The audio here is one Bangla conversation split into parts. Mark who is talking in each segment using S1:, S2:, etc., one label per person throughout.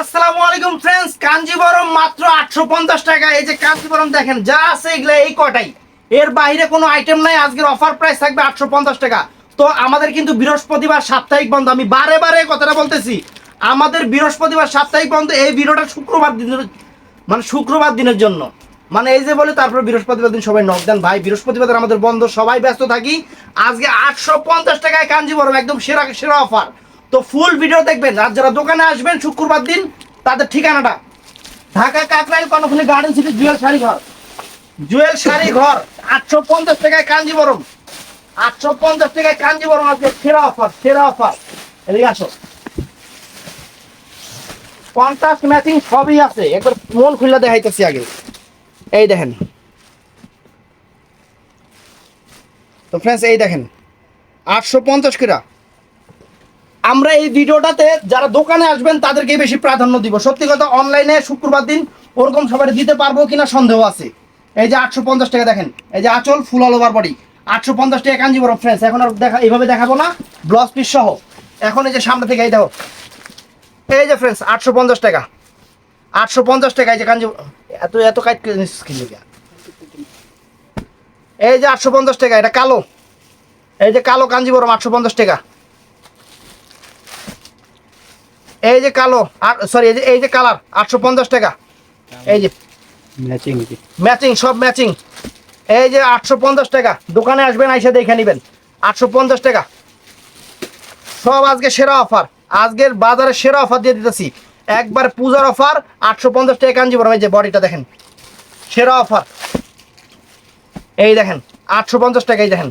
S1: আসসালামু আলাইকুম ফ্রেন্ডস কাঞ্জিবরম মাত্র আটশো পঞ্চাশ টাকা। এই যে কাঞ্জিবরম দেখেন, যা আছে এগুলো এই কটাই। এর বাইরে কোনো আইটেম নাই, আজকের অফার প্রাইস থাকবে আটশো পঞ্চাশ টাকা। তো আমাদের কিন্তু বৃহস্পতিবার সাপ্তাহিক বন্ধ, আমি বারে বারে কথাটা বলতেছি। আমাদের বৃহস্পতিবার সাপ্তাহিক বন্ধ, এই ভিডিওটা শুক্রবার দিনের মানে শুক্রবার দিনের জন্য। মানে এই যে বলে, তারপর বৃহস্পতিবার দিন সবাই নক দেন ভাই, বৃহস্পতিবার আমাদের বন্ধ, সবাই ব্যস্ত থাকি। আজকে আটশো পঞ্চাশ টাকায় কাঞ্জিবরম একদম সেরা সেরা অফার তো ফুল ভিডিও দেখবেন। আর যারা দোকানে আসবেন, শুক্রবার দিন, তাদের ঠিকানাটা। Dhaka Kakrail Karnaphuli garden city Jewel sari Ghar. Jewel sari ঘর। আটশো পঞ্চাশ টাকায় কাঞ্জিবরম আটশো পঞ্চাশ টাকায় কাঞ্জিবরম আজকে সেরা অফার সেরা অফার এদিকে আসো। কন্ট্রাস্ট ম্যাচিং সবই আছে। একবার মন খুলে দেখাইতেছি আগে। এই দেখেন। তো ফ্রেন্ডস এই দেখেন। আটশো পঞ্চাশ কিরা আমরা এই ভিডিওটাতে যারা দোকানে আসবেন, তাদেরকে বেশি প্রাধান্য দিব। সত্যি কথা অনলাইনে শুক্রবার দিন ওরকম সবাই দিতে পারব কিনা সন্দেহ আছে। এই যে আটশো পঞ্চাশ টাকা দেখেন, এই যে আচল ফুল অল ওভার বডি আটশো পঞ্চাশ টাকা কাঞ্জিবরম ফ্রেন্ডস এখন আর দেখা এইভাবে দেখাবো না ব্লাউজ পিস সহ। এখন এই যে সামনে থেকে এই দেখো, এই যে ফ্রেন্ডস আটশো পঞ্চাশ টাকা। আটশো পঞ্চাশ টাকা এই যে কাঞ্জি এত এত কাইট স্কিন এই যে আটশো পঞ্চাশ টাকা, এটা কালো। এই যে কালো কাঞ্জিবরম আটশো পঞ্চাশ টাকা। এই যে কালো আর সরি এই যে এই যে কালার আটশো পঞ্চাশ টাকা। এই যে
S2: ম্যাচিং
S1: ম্যাচিং সব ম্যাচিং এই যে আটশো পঞ্চাশ টাকা দোকানে আসবেন আইসা দেখে নেবেন। আটশো পঞ্চাশ টাকা। সব আজকে সেরা অফার। আজকের বাজারে সেরা অফার দিয়ে দিতেছি। একবার পূজার অফার আটশো পঞ্চাশ টাকা কাঞ্জিবরম এই যে বডিটা দেখেন। সেরা অফার। এই দেখেন আটশো পঞ্চাশ টাকা এই দেখেন।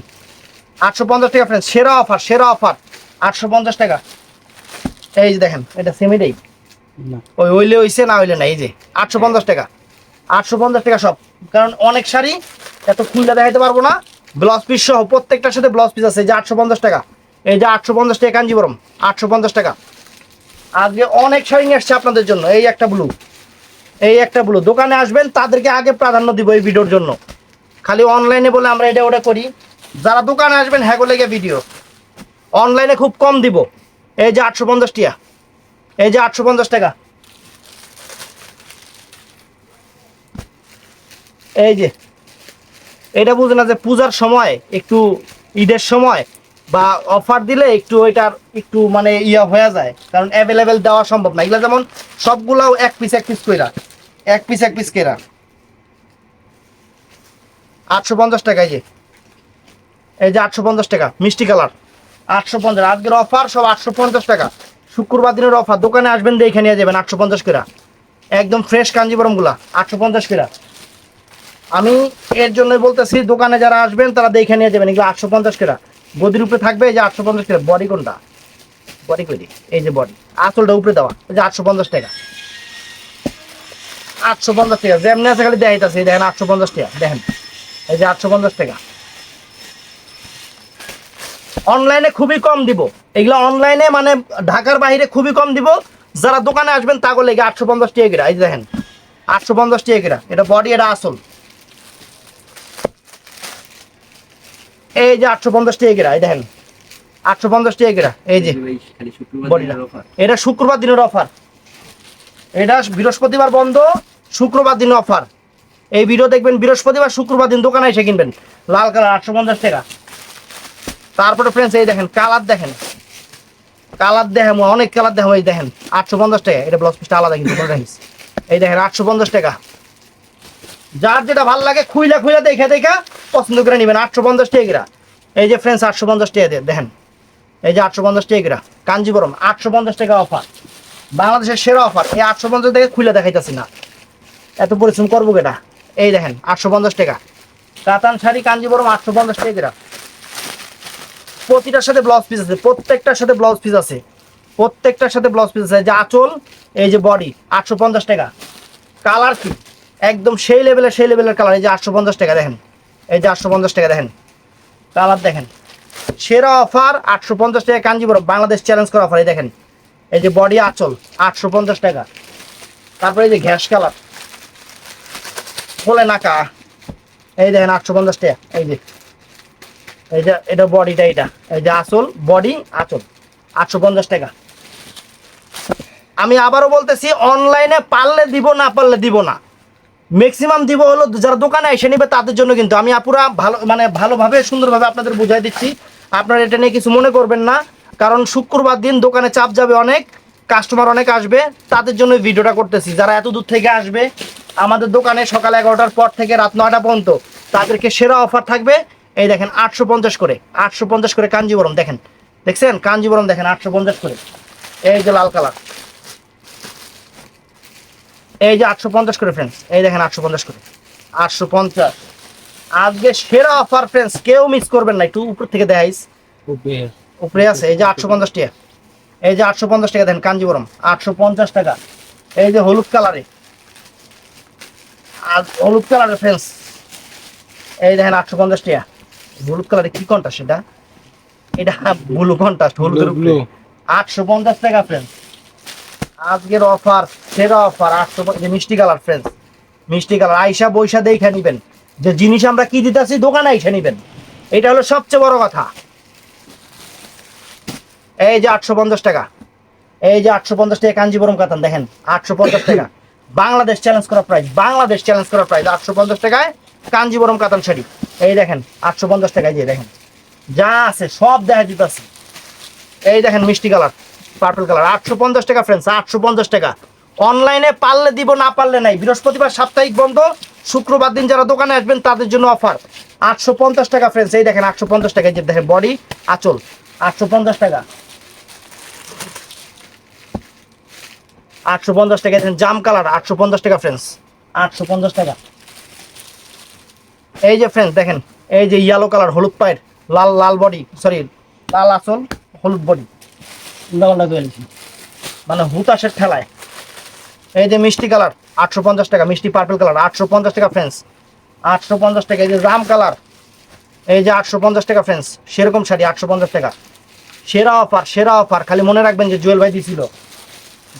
S1: আটশো পঞ্চাশ টাকা ফ্রেন্ড সেরা অফার সেরা অফার। আটশো পঞ্চাশ টাকা। এই যে দেখেন এটা সেমিটাই
S2: না।
S1: ওই হইলে হইছে না হইলে না এই যে আটশো পঞ্চাশ টাকা। আটশো পঞ্চাশ টাকা সব। কারণ অনেক শাড়ি এত খুললে দেখাইতে পারব না। ব্লাউজ পিস সহ প্রত্যেকটার সাথে ব্লাউজ পিস আছে এই যে আটশো পঞ্চাশ টাকা। এই যে আটশো পঞ্চাশ টাকা কাঞ্জিবরম আটশো পঞ্চাশ টাকা। আজকে অনেক শাড়ি নিয়ে আসছে আপনাদের জন্য এই একটা ব্লু এই একটা ব্লু দোকানে আসবেন তাদেরকে আগে প্রাধান্য দিব এই ভিডিওর জন্য। খালি অনলাইনে বলে আমরা এটা ওটা করি। যারা দোকানে আসবেন হ্যাগো লেগে ভিডিও অনলাইনে খুব কম দিব। এই যে আটশো পঞ্চাশ টিয়া। এই যে আটশো পঞ্চাশ টাকা। এই যে, এটা বুঝে না যে পূজার সময়, একটু ঈদের সময় বা অফার দিলে একটু ওইটার একটু মানে ইয়া হয়ে যায়, কারণ অ্যাভেলেবেল দেওয়া সম্ভব না। এগুলো যেমন সবগুলাও এক পিস এক পিস কইরা, এক পিস এক পিস কেরা। আটশো পঞ্চাশ টাকা এই যে। এই যে আটশো পঞ্চাশ টাকা, মিষ্টি কালার। আটশো পঞ্চাশ। আজকের অফার সব আটশো পঞ্চাশ টাকা। শুক্রবার দিনের অফার দোকানে আসবেন, দেখে নিয়ে যাবেন আটশো পঞ্চাশ করে। একদম ফ্রেশ কাঞ্জিবরমগুলা, আটশো পঞ্চাশ করে। আমি এর জন্যই বলতেছি, দোকানে যারা আসবেন, তারা দেখে নিয়ে যাবেন। এগুলো আটশো পঞ্চাশ করে। গদির উপরে থাকবে এই যে আটশো পঞ্চাশ করে। বডি কোনটা? বডি কই এই যে বডি। আসলটা উপরে দেওয়া। এই যে আটশো পঞ্চাশ টাকা। আটশো পঞ্চাশ টাকা। যেমনি আছে খালি দেখাইতেছে। দেখেন আটশো পঞ্চাশ টাকা। দেখেন। এই যে আটশো পঞ্চাশ টাকা। অনলাইনে খুবই কম দিব। এগুলো অনলাইনে মানে ঢাকার বাইরে খুবই কম দিব। যারা দোকানে আসবেন তা করলে আটশো পঞ্চাশ টাকা এই দেখেন, আটশো পঞ্চাশ টাকা এটা বডি এটা আসল। এই যে আটশো পঞ্চাশ টাকা এই দেখেন। আটশো পঞ্চাশ টাকা এই যে। এটা শুক্রবার দিনের অফার এটা বৃহস্পতিবার বন্ধ, শুক্রবার দিনের অফার এই ভিডিও দেখবেন, বৃহস্পতিবার, শুক্রবার দিন দোকানে এসে কিনবেন। লাল কালার, আটশো পঞ্চাশ টাকা। তারপরে ফ্রেন্ডস এই দেখেন কালার দেখেন। কালার দেখেন, অনেক কালার দেখেন, এই দেখেন, আটশো পঞ্চাশ টাকা, এটা ব্লাউজ পিসটা আলাদা কিন্তু রাখিস। এই দেখেন, আটশো পঞ্চাশ টাকা। যার যেটা ভালো লাগে, খুইলা খুইলা দেখে দেখা পছন্দ করে নেবেন, আটশো পঞ্চাশ টাকা এই যে ফ্রেন্ডস আটশো পঞ্চাশ টাকা দেখেন, এই যে আটশো পঞ্চাশ টাকা কাঞ্জিবরম, আটশো পঞ্চাশ টাকা অফার বাংলাদেশের সেরা অফার এই আটশো পঞ্চাশ টাকা খুলে দেখাইতেছি না। এত পরিশ্রম করব কেটা? এই দেখেন, আটশো পঞ্চাশ টাকা। কাতান শাড়ি কাঞ্জিবরম, আটশো পঞ্চাশ টাকা প্রতিটার সাথে ব্লাউজ পিস আছে, প্রত্যেকটার সাথে ব্লাউজ পিস আছে। প্রত্যেকটার সাথে ব্লাউজ পিস আছে। যে আঁচল, এই যে বডি আটশো পঞ্চাশ টাকা। কালার কি? একদম সেই লেভেলের সেই লেভেলের কালার এই যে আটশো পঞ্চাশ টাকা দেখেন। এই যে আটশো পঞ্চাশ টাকা দেখেন। কালার দেখেন। সেরা অফার আটশো পঞ্চাশ টাকা কাঞ্জিবরম। বাংলাদেশ চ্যালেঞ্জ করা অফার এই দেখেন। এই যে বডি আঁচল, আটশো পঞ্চাশ টাকা। তারপরে এই যে ঘ্যাস কালার বলে নাকা এই দেখেন আটশো পঞ্চাশ টাকা। এই যে এই যে, এটা বডিটা এটা এই যে আসল, বডি, আঁচল। আটশো পঞ্চাশ টাকা। আমি আবারও বলতেছি, অনলাইনে পারলে দিব, না পারলে দিব না। ম্যাক্সিমাম দিব হলো, যারা দোকানে এসে নিবে, তাদের জন্য কিন্তু। আমি পুরা ভালো মানে ভালোভাবে, সুন্দরভাবে আপনাদের বুঝাই দিচ্ছি। আপনারা এটা নিয়ে কিছু মনে করবেন না, কারণ শুক্রবার দিন দোকানে চাপ যাবে অনেক কাস্টমার অনেক আসবে, তাদের জন্য ভিডিওটা করতেছি। যারা এত দূর থেকে আসবে, আমাদের দোকানে সকাল এগারোটার পর থেকে রাত নয়টা পর্যন্ত তাদেরকে সেরা অফার থাকবে। এই দেখেন আটশো পঞ্চাশ করে আটশো পঞ্চাশ করে কাঞ্জিবরম দেখেন। দেখছেন? কাঞ্জিবরম দেখেন আটশো পঞ্চাশ করে। এই যে লাল কালার। এই যে আটশো পঞ্চাশ করে ফ্রেন্ডস এই দেখেন আটশো পঞ্চাশ করে। আটশো পঞ্চাশ। আজকে সেরা অফার ফ্রেন্ডস কেউ মিস করবেন না একটু উপর থেকে দেখাইস।
S2: উপরে।
S1: আছে এই যে আটশো পঞ্চাশ টাকা। এই যে আটশো পঞ্চাশ টাকা দেন কাঞ্জিবরম। আটশো পঞ্চাশ টাকা। এই যে হলুদ কালারে। আর হলুদ কালারে ফ্রেন্ডস এই দেখেন আটশো পঞ্চাশ টাকা। হলুদ কালারে কি কন্টাস্ট এটা? এটা ব্লু কন্টাস্ট হলুদের উপরে।
S2: ব্লু
S1: আটশো পঞ্চাশ টাকা ফ্রেন্ডস আজকের অফার সেরা অফার আটশো যে মিষ্টি কালার ফ্রেন্ডস মিষ্টি কালার আইসা বৈশা দেখে নিবেন। যে জিনিস আমরা কি দিতেছি দোকানে আইসা নিবেন। এটা হলো সবচেয়ে বড় কথা। এই যে আটশো পঞ্চাশ টাকা। এই যে আটশো পঞ্চাশ টাকা কাঞ্জিবরম কাতান দেখেন আটশো পঞ্চাশ টাকা। বাংলাদেশ চ্যালেঞ্জ করা প্রাইস বাংলাদেশ চ্যালেঞ্জ করা প্রাইস আটশো পঞ্চাশ টাকায় কাঞ্জিবরম কাতান শাড়ি। এই দেখেন, আটশো পঞ্চাশ টাকায় যে দেখেন। যা আছে, সব দেখা দিতেছে এই দেখেন, মিষ্টি কালার, পার্পল কালার। আটশো পঞ্চাশ টাকা ফ্রেন্ডস আটশো পঞ্চাশ টাকা। অনলাইনে পারলে দিব, না পারলে নাই। বৃহস্পতিবার সাপ্তাহিক বন্ধ। শুক্রবার দিন যারা দোকানে আসবেন, তাদের জন্য অফার আটশো পঞ্চাশ টাকা ফ্রেন্ডস এই দেখেন, আটশো পঞ্চাশ টাকা যে দেখেন বডি আচল। আটশো পঞ্চাশ টাকা। আটশো পঞ্চাশ টাকা জাম কালার। আটশো পঞ্চাশ টাকা ফ্রেন্ডস আটশো পঞ্চাশ টাকা। এই যে ফ্রেন্ডস দেখেন, এই যে ইয়েলো কালার হলুদ পায়ের, লাল লাল বডি সরি লাল আচল হলুদ বডি মানে হুতাশের ঠেলায়। এই যে মিষ্টি কালার আটশো পঞ্চাশ টাকা, মিষ্টি পার্পল কালার আটশো পঞ্চাশ টাকা ফ্রেন্ডস আটশো পঞ্চাশ টাকা, এই যে রাম কালার এই যে আটশো পঞ্চাশ টাকা ফ্রেন্ডস সেরকম শাড়ি আটশো পঞ্চাশ টাকা। সেরা অফার সেরা অফার খালি মনে রাখবেন যে জুয়েল ভাই দিছিল।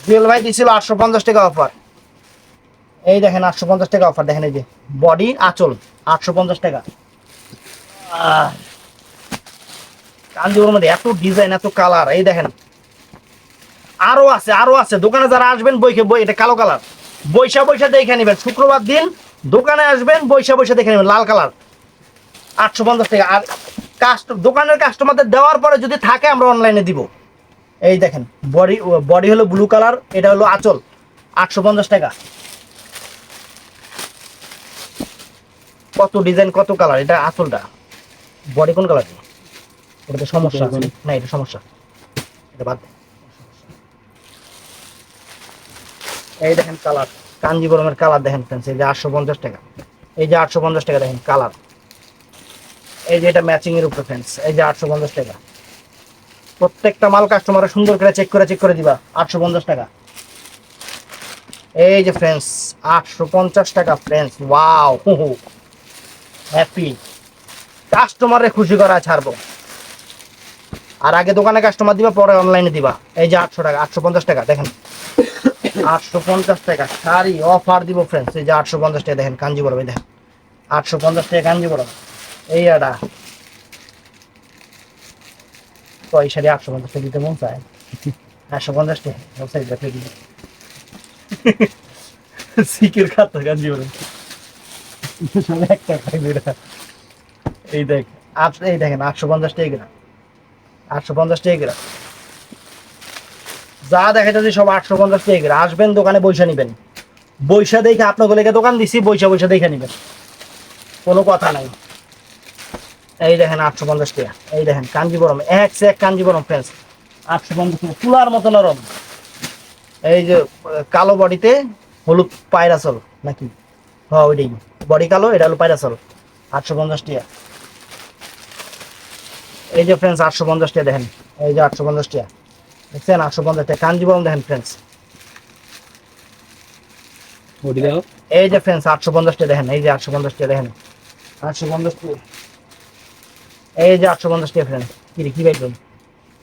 S1: জুয়েল ভাই দিছিল আটশো পঞ্চাশ টাকা অফার এই দেখেন আটশো পঞ্চাশ টাকা অফার দেখেন এই যে বডি আঁচল আটশো পঞ্চাশ টাকা। আহ, কাঞ্জিপুরের মধ্যে এত ডিজাইন এত কালার এই দেখেন। আরও আছে আরও আছে। দোকানে যারা আসবেন বইকে বই এটা কালো কালার বৈশা বৈশা দেখে নেবেন। শুক্রবার দিন দোকানে আসবেন বৈশা বৈশা দেখে নেবেন লাল কালার আটশো পঞ্চাশ টাকা। আর কাস্ট দোকানের কাস্টমারদের দেওয়ার পরে যদি থাকে আমরা অনলাইনে দিব। এই দেখেন বডি বডি হলো ব্লু কালার এটা হলো আঁচল। আটশো পঞ্চাশ টাকা। কত ডিজাইন কত কালার এটা আঁচলটা বডি কোন কালার এটা তো সমস্যা আছে। না এটা সমস্যা। এটা বাদ এই দেখেন কালার কাঞ্জিবরমের কালার দেখেন ফ্রেন্ডস এই যে আটশো পঞ্চাশ টাকা। এই যে আটশো পঞ্চাশ টাকা দেখেন কালার এই যে এটা ম্যাচিং এর উপরে ফ্রেন্ডস এই যে আটশো পঞ্চাশ টাকা। প্রত্যেকটা মাল কাস্টমার সুন্দর করে চেক করে চেক করে দিবা। আটশো পঞ্চাশ টাকা। এই যে ফ্রেন্ডস আটশো পঞ্চাশ টাকা ফ্রেন্ডস ওয়াও হ্যাপি কাস্টমারে খুশি করা ছাড়বো। আর আগে দোকানে কাস্টমার দিবা, পরে অনলাইনে দিবা। এই যে আটশো টাকা, আটশো পঞ্চাশ টাকা, দেখেন। আটশো পঞ্চাশ টাকা, শাড়ি অফার দিব ফ্রেন্ডস এই যে আটশো পঞ্চাশ টাকা, দেখেন কাঞ্জিবরম এই দেখেন। আটশো পঞ্চাশ টাকা কাঞ্জিবরম এই আটা। তো এই শাড়ি আটশো পঞ্চাশ টাকা দিতে মন চায়? একশো পঞ্চাশ টাকা। দেখে দিবে। সিকের খাতা কাঞ্জিবরম আটশো যা দেখা যাচ্ছে সব আটশো আসবেন দোকানে বৈশা নিবেন। বৈশা দেখে আপনার দোকান দিছি, বৈশা বৈশা দেখে নিবেন। কোনো কথা নাই। এই দেখেন, আটশো পঞ্চাশ টাকা। এই দেখেন কাঞ্জিবরম এক সে এক কাঞ্জিবরম ফ্রেন্ডস আটশো পঞ্চাশ টাকা তুলার মতো নরম। এই যে, কালো বডিতে হলুদ পায়রাসল, নাকি? হ্যাঁ ওইটাই। বডি কালো এটা হলো পায়রাসল আটশো পঞ্চাশ টাকা এই যে ফ্রেন্ডস আটশো পঞ্চাশ টাকা দেখেন এই যে আটশো পঞ্চাশ টাকা দেখছেন আটশো পঞ্চাশ টাকা কাঞ্জিবরম দেখেন ফ্রেন্ডস এই যে ফ্রেন্ডস আটশো পঞ্চাশ টাকা দেখেন এই যে আটশো পঞ্চাশ টাকা দেখেন আটশো পঞ্চাশ টাকা এই যে আটশো পঞ্চাশ টাকা ফ্রেন্ড কি রে, কি পাইবেন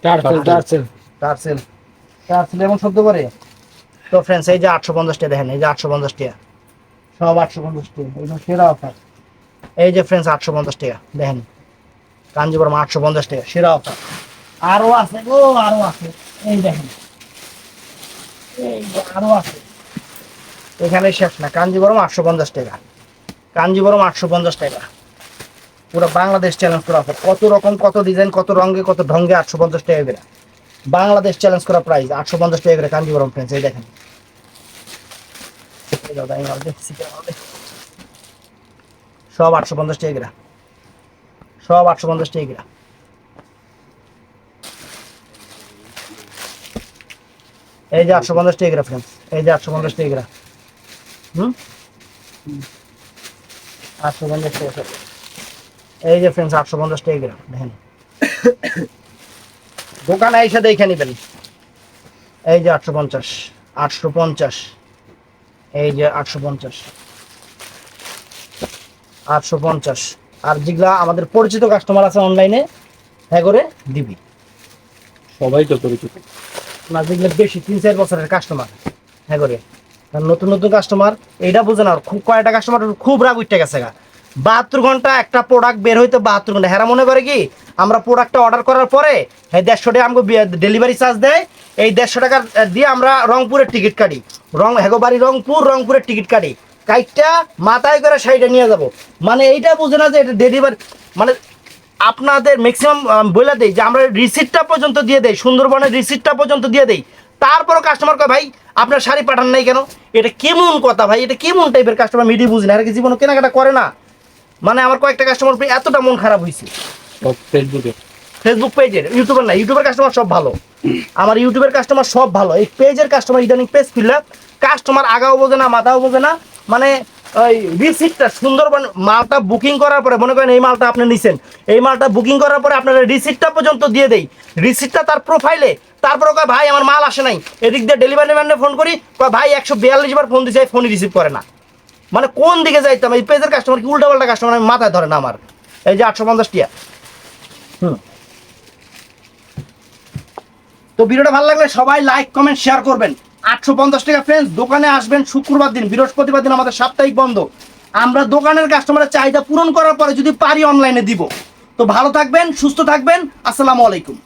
S2: টার্সেল টার্সেল
S1: টার্সেল টার্সেল এমন শব্দ করে তো ফ্রেন্ডস এই যে আটশো পঞ্চাশ টাকা দেখেন এই যে আটশো পঞ্চাশ টাকা সব অফার এই যে ফ্রেন্ডস আটশো পঞ্চাশ টাকা, দেখেন। কাঞ্জিপুরম আটশো পঞ্চাশ টাকা, সেরা অফার আছে আরও আছে। এই দেখেন। আছে। এখানে শেষ না কাঞ্জিবরম আটশো পঞ্চাশ টাকা। কাঞ্জিবরম আটশো পঞ্চাশ টাকা। পুরো বাংলাদেশ চ্যালেঞ্জ করা offer। কত রকম, কত ডিজাইন কত রঙে, কত ঢঙ্গে আটশো পঞ্চাশ টাকা বাংলাদেশ চ্যালেঞ্জ করা প্রাইস আটশো পঞ্চাশ টাকা করে কাঞ্জিবরম ফ্রেন্ডস এই দেখেন। দাও, দেখছি, দাও, দেখছি। সব আটশো পঞ্চাশ টাকা করে। সব আটশো পঞ্চাশ টাকা করে। এই যে আটশো পঞ্চাশ টাকা ফ্রেন্ডস এই যে আটশো পঞ্চাশ টাকা হুম? আটশো পঞ্চাশ টাকা এই যে ফ্রেন্ডস আটশো পঞ্চাশ টাকা দেখেন। দোকানে এসে দেখে নেবেন। এই যে আটশো পঞ্চাশ আটশো পঞ্চাশ। এই যে আটশো পঞ্চাশ। আটশো পঞ্চাশ। আর যেগুলা আমাদের পরিচিত কাস্টমার আছে অনলাইনে হ্যাঁ করে দিবি।
S2: সবাই তো পরিচিত।
S1: না যেগুলো বেশি তিন চার বছরের কাস্টমার হ্যাঁ করে। নতুন নতুন কাস্টমার এইটা বোঝে না খুব কয়েকটা কাস্টমার খুব রাগ উঠতে গেছে গা। বাহাত্তর ঘণ্টা একটা প্রোডাক্ট বের হইতে বাহাত্তর ঘণ্টা। হেরা মনে করে কি, আমরা প্রোডাক্টটা অর্ডার করার পরে এই দেড়শো টাকা আমাকে ডেলিভারি চার্জ দেয়। এই দেড়শো টাকা দিয়ে আমরা রংপুরের টিকিট কাটি। রং হেগোবাড়ি রংপুর, রংপুরের টিকিট কাটি। কাইটটা মাথায় করে সাইডে নিয়ে যাব। মানে এইটা বুঝে না যে এটা ডেলিভারি মানে আপনাদের ম্যাক্সিমাম বলে দেই যে আমরা রিসিপ্টটা পর্যন্ত দিয়ে দেই, সুন্দরবনের রিসিপ্টটা পর্যন্ত দিয়ে দেই। তারপরও কাস্টমার কয়, ভাই, আপনার শাড়ি পাঠান নাই কেন? এটা কেমন কথা, ভাই? এটা কেমন টাইপের কাস্টমার মিডিয়ে বুঝি না আর কি জীবনে কেনাকাটা করে না? মানে আমার কয়েকটা কাস্টমার পেয়ে এতটা মন খারাপ হয়েছে
S2: ফেসবুকে
S1: ফেসবুক পেজের ইউটিউবের না ইউটিউবের কাস্টমার সব ভালো। আমার ইউটিউবের কাস্টমার সব ভালো। এই পেজের কাস্টমার ইদানিং পেজ খুললে কাস্টমার আগাও বোঝে না মাথাও বোঝে না মানে ওই রিসিপ্টটা সুন্দরবন মালটা বুকিং করার পরে মনে করেন এই মালটা আপনি নিছেন এই মালটা বুকিং করার পরে আপনার রিসিপ্টটা পর্যন্ত দিয়ে দেই। রিসিপ্টটা তার প্রোফাইলে তারপরে কয় ভাই আমার মাল আসে নাই। এদিক দিয়ে ডেলিভারি ম্যানে ফোন করি কয় ভাই একশো বিয়াল্লিশ বার ফোন দিছে ফোনই রিসিভ করে না। মানে কোন দিকে যাইতাম এই পেজের কাস্টমার কি উল্টা পাল্টা কাস্টমার আমি মাথায় ধরে না আমার। এই যে আটশো পঞ্চাশ টিয়া। তো ভিডিওটা ভালো লাগলে সবাই লাইক কমেন্ট শেয়ার করবেন। আটশো পঞ্চাশ টাকা ফ্রেন্ডস দোকানে আসবেন শুক্রবার দিন, বৃহস্পতিবার দিন, আমাদের সাপ্তাহিক বন্ধ। আমরা দোকানের কাস্টমারের চাহিদা পূরণ করার পরে যদি পারি অনলাইনে দিব। তো ভালো থাকবেন, সুস্থ থাকবেন, আসসালামু আলাইকুম।